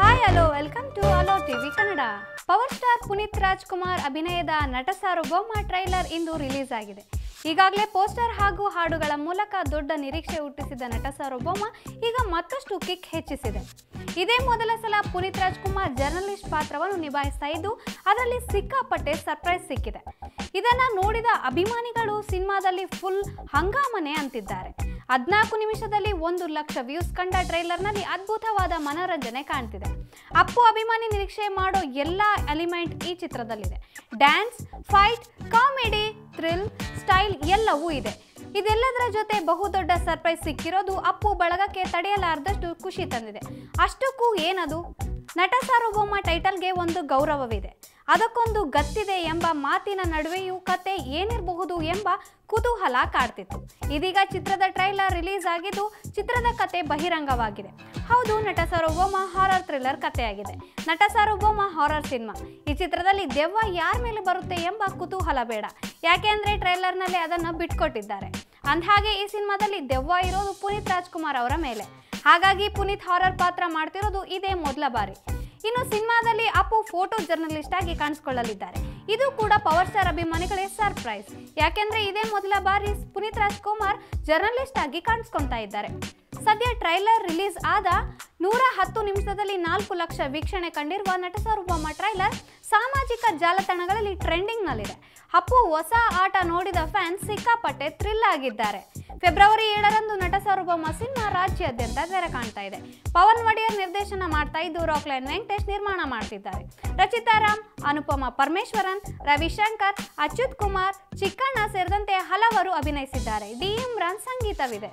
Hi hello welcome to hello TV Kannada power star Puneeth Rajkumar ಅಭಿನಯದ ನಟ ಸಾರ್ವಭೌಮ trailer ಇಂದು release ಆಗಿದೆ. ಈಗಾಗಲೇ poster ಹಾಗೂ ಹಾಡುಗಳ ಮೂಲಕ ದೊಡ್ಡ ನಿರೀಕ್ಷೆ ಹುಟ್ಟಿಸಿದ ನಟ ಸಾರ್ವಭೌಮ ಈಗ ಮತ್ತಷ್ಟು ಕಿಕ್ ಹೆಚ್ಚಿಸಿದೆ. ಇದೇ ಮೊದಲ ಸಲ ಪುನೀತ್ ರಾಜ್ಕುಮಾರ್ ಜರ್ನಲಿಸ್ಟ್ ಪಾತ್ರವನ್ನು ನಿಭಾಯಿಸ್ತಾ ಇದ್ದು, ಅದರಲ್ಲಿ ಸಿಕ್ಕಾಪಟ್ಟೆ ಸರ್ಪ್ರೈಸ್ ಸಿಕ್ಕಿದೆ. ಇದನ್ನ ನೋಡಿದ ಅಭಿಮಾನಿಗಳು ಸಿನಿಮಾದಲ್ಲಿ ಫುಲ್ ಹಂಗಾಮನೆ ಅಂತಿದ್ದಾರೆ. ಹದ್ನಾಲ್ಕು ನಿಮಿಷದಲ್ಲಿ ಒಂದು ಲಕ್ಷ ವ್ಯೂಸ್ ಕಂಡ ಟ್ರೈಲರ್ನಲ್ಲಿ ಅದ್ಭುತವಾದ ಮನೋರಂಜನೆ ಕಾಣ್ತಿದೆ. ಅಪ್ಪು ಅಭಿಮಾನಿ ನಿರೀಕ್ಷೆ ಮಾಡೋ ಎಲ್ಲ ಎಲಿಮೆಂಟ್ ಈ ಚಿತ್ರದಲ್ಲಿದೆ. Dance, fight, comedy, thrill, style ಎಲ್ಲವೂ ಇದೆ. ಇದೆಲ್ಲದರ ಜೊತೆ ಬಹುದೊಡ್ಡ ಸರ್ಪ್ರೈಸ್ ಸಿಕ್ಕಿರೋದು ಅಪ್ಪು ಬಳಗಕ್ಕೆ ತಡೆಯಲಾರದಷ್ಟು ಖುಷಿ ತಂದಿದೆ. ಅಷ್ಟಕ್ಕೂ ಏನದು? ನಟ ಸಾರ್ವಭೌಮ ಟೈಟಲ್ಗೆ ಒಂದು ಗೌರವವಿದೆ. ಅದಕ್ಕೊಂದು ಗತ್ತಿದೆ ಎಂಬ ಮಾತಿನ ನಡುವೆಯೂ ಕತೆ ಏನಿರಬಹುದು ಎಂಬ ಕುತೂಹಲ ಕಾಡ್ತಿತ್ತು. ಇದೀಗ ಚಿತ್ರದ ಟ್ರೈಲರ್ ರಿಲೀಸ್ ಆಗಿದ್ದು ಚಿತ್ರದ ಕತೆ ಬಹಿರಂಗವಾಗಿದೆ. ಹೌದು, ನಟ ಸಾರ್ವಭೌಮ ಹಾರರ್ ಥ್ರಿಲ್ಲರ್ ಕಥೆಯಾಗಿದೆ ನಟ ಸಾರ್ವಭೌಮ ಹಾರರ್ ಸಿನಿಮಾ. ಈ ಚಿತ್ರದಲ್ಲಿ ದೆವ್ವ ಯಾರ ಮೇಲೆ ಬರುತ್ತೆ ಎಂಬ ಕುತೂಹಲ ಬೇಡ. ಯಾಕೆಂದ್ರೆ ಟ್ರೈಲರ್ನಲ್ಲಿ ಅದನ್ನು ಬಿಟ್ಕೊಟ್ಟಿದ್ದಾರೆ. ಅಂದಹಾಗೆ ಈ ಸಿನಿಮಾದಲ್ಲಿ ದೆವ್ವ ಇರೋದು ಪುನೀತ್ ರಾಜ್ಕುಮಾರ್ ಅವರ ಮೇಲೆ. ಹಾಗಾಗಿ ಪುನೀತ್ ಹಾರರ್ ಪಾತ್ರ ಮಾಡ್ತಿರೋದು ಇದೇ ಮೊದಲ ಬಾರಿ. ಇನ್ನು ಸಿನಿಮಾದಲ್ಲಿ ಅಪ್ಪು ಫೋಟೋ ಜರ್ನಲಿಸ್ಟ್ ಆಗಿ ಕಾಣಿಸ್ಕೊಳ್ಳಲಿದ್ದಾರೆ. ಇದು ಕೂಡ ಪವರ್ ಸ್ಟಾರ್ ಅಭಿಮಾನಿಗಳೇ ಸರ್ಪ್ರೈಸ್. ಯಾಕೆಂದ್ರೆ ಇದೇ ಮೊದಲ ಬಾರಿ ಪುನೀತ್ ರಾಜ್ಕುಮಾರ್ ಜರ್ನಲಿಸ್ಟ್ ಆಗಿ ಕಾಣಿಸ್ಕೊಳ್ತಾ ಇದ್ದಾರೆ. ಸದ್ಯ ಟ್ರೈಲರ್ ರಿಲೀಸ್ ಆದ ನೂರ ಹತ್ತು ನಿಮಿಷದಲ್ಲಿ ನಾಲ್ಕು ಲಕ್ಷ ವೀಕ್ಷಣೆ ಕಂಡಿರುವ ನಟ ಸಾರ್ವಭೌಮ ಟ್ರೈಲರ್ ಸಾಮಾಜಿಕ ಜಾಲತಾಣಗಳಲ್ಲಿ ಟ್ರೆಂಡಿಂಗ್ನಲ್ಲಿದೆ. ಅಪ್ಪು ಹೊಸ ಆಟ ನೋಡಿದ ಫ್ಯಾನ್ಸ್ ಸಿಕ್ಕಾಪಟ್ಟೆ ಥ್ರಿಲ್ ಆಗಿದ್ದಾರೆ. ಫೆಬ್ರವರಿ ಏಳರಂದು ನಟ ಸಾರ್ವಭೌಮ ಸಿನಿಮಾ ರಾಜ್ಯಾದ್ಯಂತ ತೆರೆ ಕಾಣ್ತಾ ಇದೆ. ಪವನ್ ಒಡೆಯರ್ ನಿರ್ದೇಶನ ಮಾಡ್ತಾ ಇದ್ದು ರಾಕ್ಲೈನ್ ವೆಂಕಟೇಶ್ ನಿರ್ಮಾಣ ಮಾಡ್ತಿದ್ದಾರೆ. ರಚಿತಾ ರಾಮ್, ಅನುಪಮ ಪರಮೇಶ್ವರನ್, ರವಿಶಂಕರ್, ಅಚ್ಯುತ್ ಕುಮಾರ್, ಚಿಕ್ಕಣ್ಣ ಸೇರಿದಂತೆ ಹಲವರು ಅಭಿನಯಿಸಿದ್ದಾರೆ. ಡಿ ಇಮ್ರಾನ್ ಸಂಗೀತವಿದೆ.